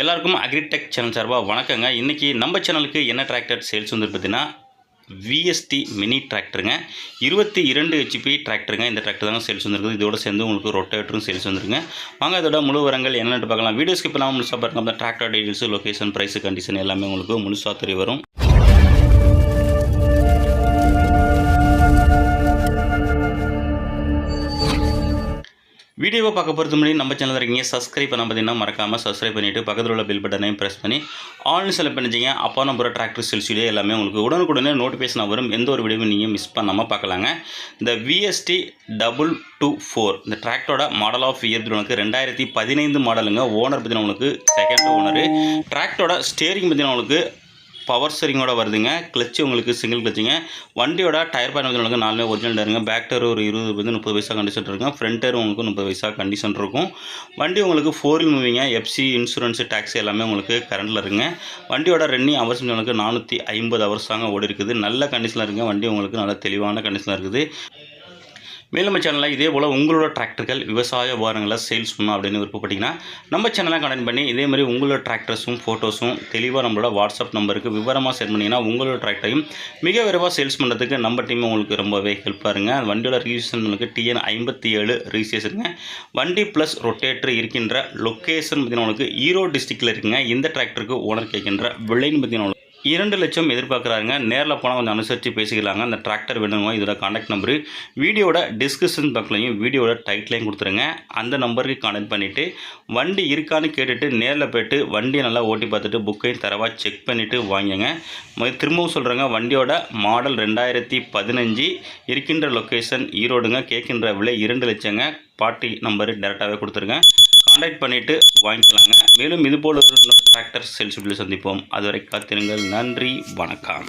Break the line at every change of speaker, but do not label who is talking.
எல்லாருக்கும் agritech channel சார்பாக வணக்கங்க. இன்றைக்கி நம்ம சேனலுக்கு என்ன டிராக்டர் சேல்ஸ் வந்து பார்த்தீங்கன்னா விஎஸ்டி மினி டிராக்டருங்க இருபத்தி இரண்டு ஹெச்பி டிராக்டருங்க இந்த டிராக்டர் தாங்க சேல்ஸ் வந்துருக்குது. இதோட சேர்ந்து உங்களுக்கு ரொட்டேட்டரும் சேல்ஸ் வந்துருங்க வாங்க இதோட முழு வரங்கள் என்னென்னு பார்க்கலாம். வீடியோஸ்க்கு இப்போ நான் முழுசாக பாருங்க. அந்த tractor details location price condition எல்லாமே உங்களுக்கு முழுசாக தெரிய வரும். வீடியோவை பார்க்க பொறுத்த முன்னாடி நம்ம சேனல் இருக்கீங்க சப்ஸ்கிரைப் பண்ண பார்த்தீங்கன்னா மறக்காமல் சப்ஸ்கிரைப் பண்ணிவிட்டு பக்கத்தில் உள்ள பில் பட்டனையும் ப்ரெஸ் பண்ணி ஆன்லைன் செலக்ட் பண்ணிச்சிங்க அப்போ நம்புற டிராக்டர் சேல்ஸ் எல்லாமே உங்களுக்கு உடனுக்குடனே நோட்டிஃபிகேஷன் வரும். எந்த ஒரு வீடியோவும் நீங்கள் மிஸ் பண்ணாமல் பார்க்கலாங்க. இந்த விஎஸ்டி டபுள் டூ ஃபோர் இந்த டிராக்டரோட மாடல் ஆஃப் இயர் உங்களுக்கு ரெண்டாயிரத்தி பதினைந்து மாடலுங்க ஓனர் பார்த்தீங்கன்னா உங்களுக்கு செகண்ட் ஓனரு டிராக்டரோட ஸ்டேரிங் பார்த்தீங்கன்னா உங்களுக்கு பவர் ஸ்டரிங்கோட வருதுங்க. கிளச்சு உங்களுக்கு சிங்கிள் கிளச்சுங்க வண்டியோட டயர் பயணம் உங்களுக்கு நாலுமே ஒரிஜினல் டயருங்க பேக் டயர் ஒரு இருபது வந்து முப்பது வயசாக கண்டிஷன் இருக்கும் ஃப்ரண்ட் டயர் உங்களுக்கு முப்பது வயசாக கண்டிஷன் இருக்கும். வண்டி உங்களுக்கு ஃபோர் வீல் மூவிங்க எஃப்சி இன்சூரன்ஸு டேக்ஸ் எல்லாமே உங்களுக்கு கரண்டில் இருக்குங்க. வண்டியோட ரன்னிங் ஹவர்ஸ் உங்களுக்கு நானூற்றி ஐம்பது ஹவர்ஸ் தாங்க ஓடி இருக்குது நல்ல கண்டிஷனில் இருக்குங்க. வண்டி உங்களுக்கு நல்ல தெளிவான கண்டிஷனில் இருக்குது. மேலும் நம்ம சேனலில் இதே போல் உங்களோட டிராக்டர்கள் விவசாய உபகரணங்களை சேல்ஸ் பண்ணணும் அப்படின்னு விருப்பப்பட்டிங்கன்னா நம்ம சேனலை கனெக்ட் பண்ணி இதே மாதிரி உங்களோட டிராக்டர்ஸும் ஃபோட்டோஸும் தெளிவாக நம்மளோட வாட்ஸ்அப் நம்பருக்கு விவரமாக சென்ட் பண்ணிங்கன்னா உங்களோட டிராக்டரையும் மிக விரைவாக சேல்ஸ் பண்ணுறதுக்கு நம்ம டீம் உங்களுக்கு ரொம்பவே ஹெல்ப்பாக இருங்க வண்டியோட ரிஜிஸ்ட்ரேஷன் உங்களுக்கு டிஎன் ஐம்பத்தி ஏழு ரிஜிஸ்ட்ரேஷனுங்க வண்டி ப்ளஸ் ரொட்டேட்டர் இருக்கின்ற லொக்கேஷன் பார்த்தீங்கன்னா உங்களுக்கு ஈரோடு டிஸ்ட்ரிக்டில் இருக்குங்க. இந்த டிராக்டருக்கு ஓனர் கேட்கின்ற விலைன்னு பார்த்தீங்கன்னா இரண்டு லட்சம் எதிர்பார்க்குறாங்க நேரில் போனால் கொஞ்சம் அனுசரித்து பேசிக்கலாங்க. அந்த டிராக்டர் வேணுங்க. இதோட காண்டாக்ட் நம்பரு வீடியோட டிஸ்கிரிப்ஷன் பக்கத்துலையும் வீடியோட டைட்லையும் கொடுத்துருங்க. அந்த நம்பருக்கு காண்டாக்ட் பண்ணிவிட்டு வண்டி இருக்கான்னு கேட்டுட்டு நேரில் போய்ட்டு வண்டியை நல்லா ஓட்டி பார்த்துட்டு புக்கையும் தரவாக செக் பண்ணிவிட்டு வாங்கிங்க திரும்பவும் சொல்கிறேங்க வண்டியோட மாடல் ரெண்டாயிரத்தி பதினஞ்சு. இருக்கின்ற லொக்கேஷன் ஈரோடுங்க. கேட்கின்ற விலை இரண்டு லட்சங்க. பார்ட்டி நம்பரு டேரெக்டாகவே கொடுத்துருங்க. காண்டாக்ட் பண்ணிவிட்டு வாங்கிக்கலாங்க. மேலும் இதுபோல் ஒரு டிராக்டர் சேல்ஸ் வீடியோ சந்திப்போம். அதுவரை காத்திருங்கள். நன்றி. வணக்கம்.